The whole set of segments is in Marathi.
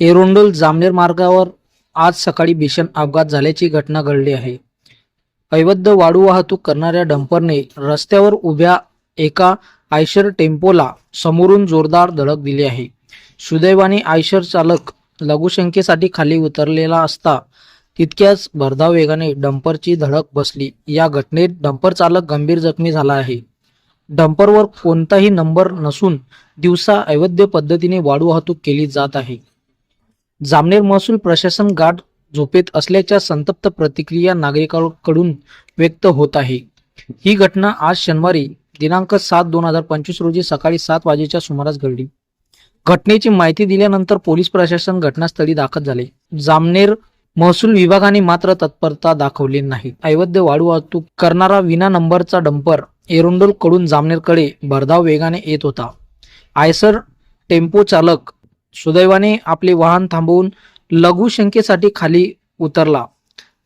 एरोंडोल जामनेर मार्गावर आज सकाळी भीषण अपघात झाल्याची घटना घडली आहे. अवैध वाळू वाहतूक करणाऱ्या डंपरने रस्त्यावर उभ्या एका आयशर टेम्पोला समोरून जोरदार धडक दिली आहे. सुदैवाने आयशर चालक लघुशंकेसाठी खाली उतरलेला असता तितक्याच भरधाव वेगाने डंपरची धडक बसली. या घटनेत डंपर चालक गंभीर जखमी झाला आहे. डंपरवर कोणताही नंबर नसून दिवसा अवैध पद्धतीने वाळू वाहतूक केली जात आहे. जामनेर महसूल प्रशासन गाठ झोपेत असल्याच्या संतप्त प्रतिक्रिया नागरिकांकडून व्यक्त होत आहे. ही घटना आज शनिवारी दिनांक सात दोन हजार पंचवीस रोजी सकाळी सात वाजेच्या सुमारास घडली. घटनेची माहिती दिल्यानंतर पोलीस प्रशासन घटनास्थळी दाखल झाले. जामनेर महसूल विभागाने मात्र तत्परता दाखवली नाही. अवैध वाळू वाहतूक करणारा विना नंबरचा डंपर एरोंडोलकडून जामनेरकडे भरधाव वेगाने येत होता. आयसर टेम्पो चालक सुदैवाने आपले वाहन थांबवून लघुशंकेसाठी खाली उतरला.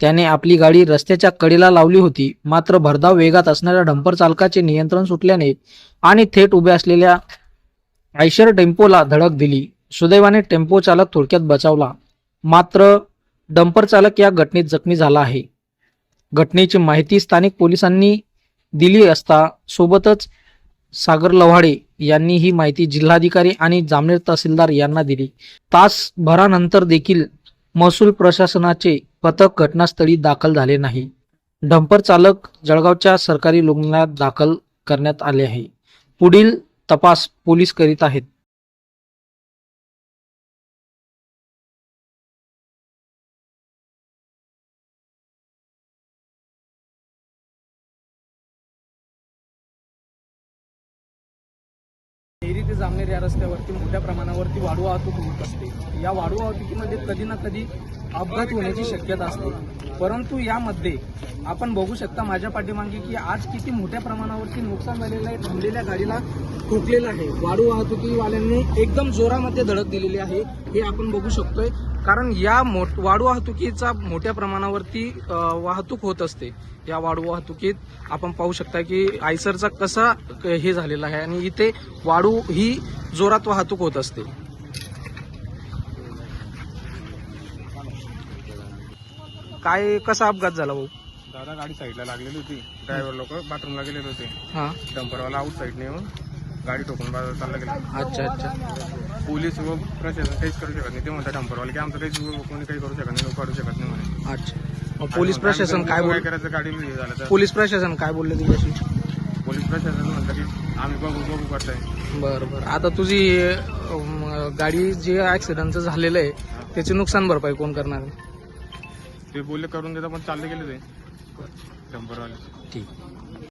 त्याने आपली गाडी रस्त्याच्या कडेला लावली होती. मात्र भरधाव वेगात असणाऱ्या डंपर चालकाचे नियंत्रण सुटल्याने आणि थेट उभ्या असलेल्या आयशर टेम्पोला धडक दिली. सुदैवाने टेम्पो चालक थोडक्यात बचावला. मात्र डंपर चालक या घटनेत जखमी झाला आहे. घटनेची माहिती स्थानिक पोलिसांनी दिली असता सोबतच सागर लव्हाडे यांनी ही माहिती जिल्हाधिकारी आणि जामनेर तहसीलदार यांना दिली. तासभरानंतर देखील महसूल प्रशासनाचे पथक घटनास्थळी दाखल झाले नाही. डंपर चालक जळगावच्या सरकारी रुग्णालयात दाखल करण्यात आले आहे. पुढील तपास पोलीस करीत आहेत. ते जामनेर या रस्त्यावरती मोठ्या प्रमाणावरती वाढू वाहतूक होत असते. या वाढू वाहतुकीमध्ये कधी ना कधी अपघात होण्याची शक्यता असते. परंतु यामध्ये आपण बघू शकता माझ्या पाठीमागे की आज किती मोठ्या प्रमाणावरती नुकसान झालेलं आहे थांबलेल्या गाडीला ठोकलेलं आहे. वाढू वाहतुकीवाल्यांनी एकदम जोरामध्ये धडक दिलेली आहे. हे आपण बघू शकतोय. कारण या मोठ वाढू वाहतुकीचा मोठ्या प्रमाणावरती वाहतूक होत असते. या वाढू वाहतुकीत आपण पाहू शकता की आयसरचा कसा हे झालेला आहे आणि इथे वाढू ही जोरात वाहतूक होत असते. काय कसा अपघात झाला भाऊ? दादा गाडी साईडला लागलेली होती. ड्रायव्हर लोक बाथरूमला गेलेले होते. हा. डंपरवाला आउट साईडने येऊन गाडी ठोकून बाजूला चालला गेला. अच्छा अच्छा. पोलीस व प्रशासन काहीच करू शकत नाही. ते म्हणतात डंपरवाले की आमचं काहीच कोणी काही करू शकत नाही. लोक काढू शकत नाही म्हणे. अच्छा. मग पोलीस प्रशासन काय काय बोल करायचं गाडी हे झालं तर. पोलीस प्रशासन काय बोलले तुझ्याशी? पोलीस प्रशासन म्हणतं की आम्ही बघू बघू करताय. बरं बरं. आता तुझी गाडी जे ऍक्सिडेंटचं झालेलं आहे त्याची नुकसान भरपाई कोण करणार आहे? ते बोलले करून देता पण चालले गेले ते. डंपरवाले ठीक.